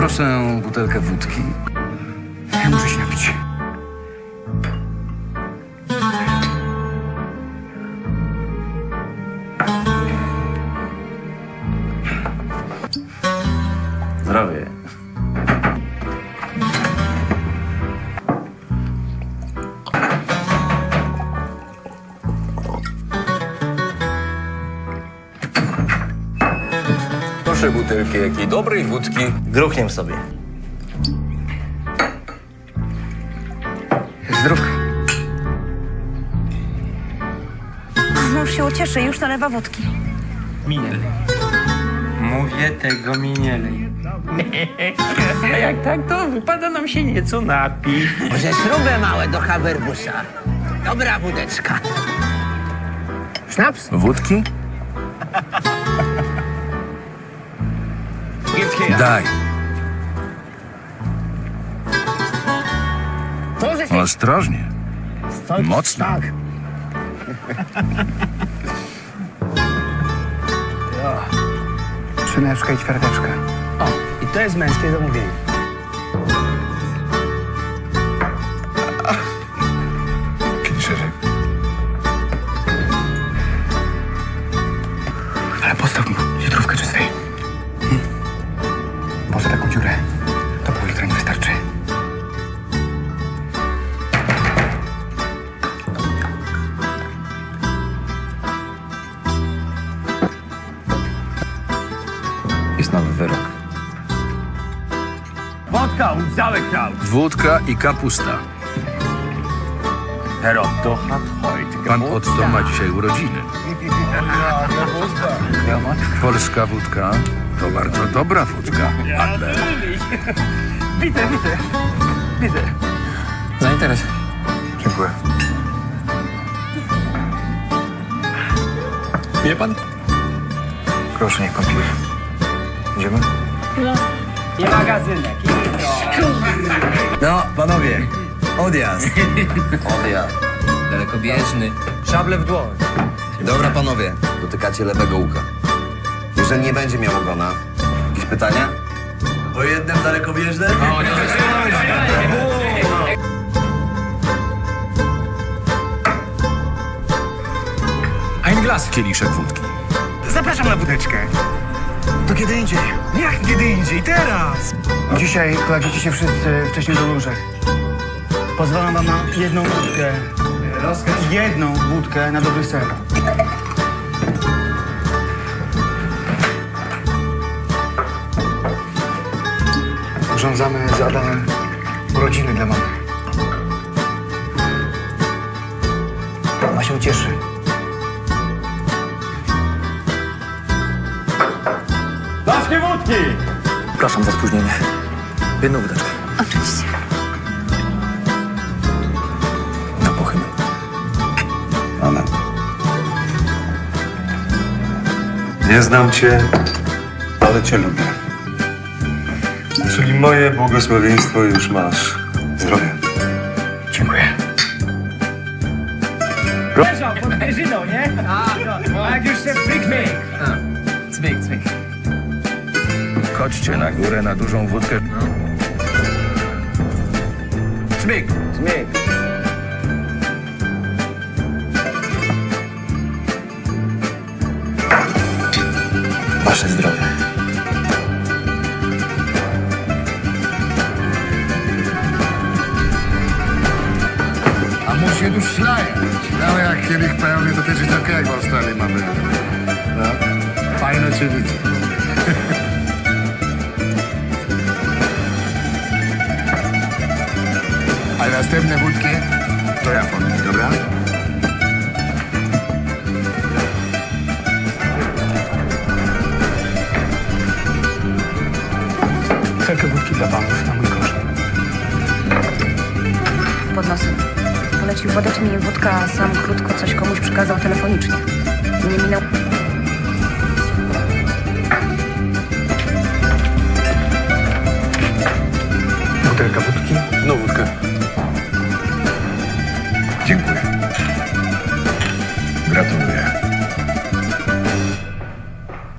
Poproszę butelkę wódki. Ja muszę się napić. Zdrowie. Proszę butelkę jakiej dobrej wódki. Gruchniem sobie. Zdrówka. Mąż się ucieszy, już nalewa wódki. Minielej. Mówię tego minielej. A jak tak, to wypada nam się nieco napić. Może śrubę małe do Haberbusa. Dobra wódeczka. Sznaps? Wódki? Daj. Ostrożnie. Mocno. Tak. Szyneczka i ćwiarteczka. O, i to jest męskie zamówienie. Jest nowy wyrok. Wodka, łzałek dał. Wódka i kapusta. Herotto hat heute Pan Otto ma dzisiaj urodziny. Polska wódka to bardzo dobra wódka. Adler. Widzę, widzę. Widzę. Dziękuję. Wie pan? Proszę, niech pan pije. Idziemy? I magazynek. No, panowie, odjazd. Odjazd. Dalekobieżny. Szable w dłoń. Dobra, panowie, dotykacie lewego ucha. Jeżeli nie będzie miał ogona, jakieś pytania? O jednym dalekobieżnym? Ein glas. Kieliszek wódki. Zapraszam na wódeczkę. To kiedy indziej. Jak kiedy indziej, teraz! Dzisiaj kładziecie się wszyscy wcześniej do łóżek. Pozwalam wam na jedną wódkę. Jedną wódkę na dobry sen. Urządzamy z Adamem urodziny dla mamy. Mama się ucieszy. Daszkie wódki! Przepraszam za spóźnienie. Jedną wódeczkę. Oczywiście. Na pochybę. Amen. Nie znam cię, ale cię lubię. Czyli moje błogosławieństwo już masz. Zdrowie. Dziękuję. Leżał pod nie? A, no. A jak już się frykmy. Cwyk, cwyk. Chodźcie na górę na dużą wódkę. Cmyk, cmyk. Wasze zdrowie. A mu się już ślaje. Ciekawe jak kielich pełny, to też jest okej, jak w Australii mamy. No. Fajne cię widzę. Następne wódki to ja podam, dobra? Wszelkie wódki dla panów na mój koszt. Pod nosem. Polecił podać mi wódkę, a sam krótko coś komuś przekazał telefonicznie. Nie minął... Butelka.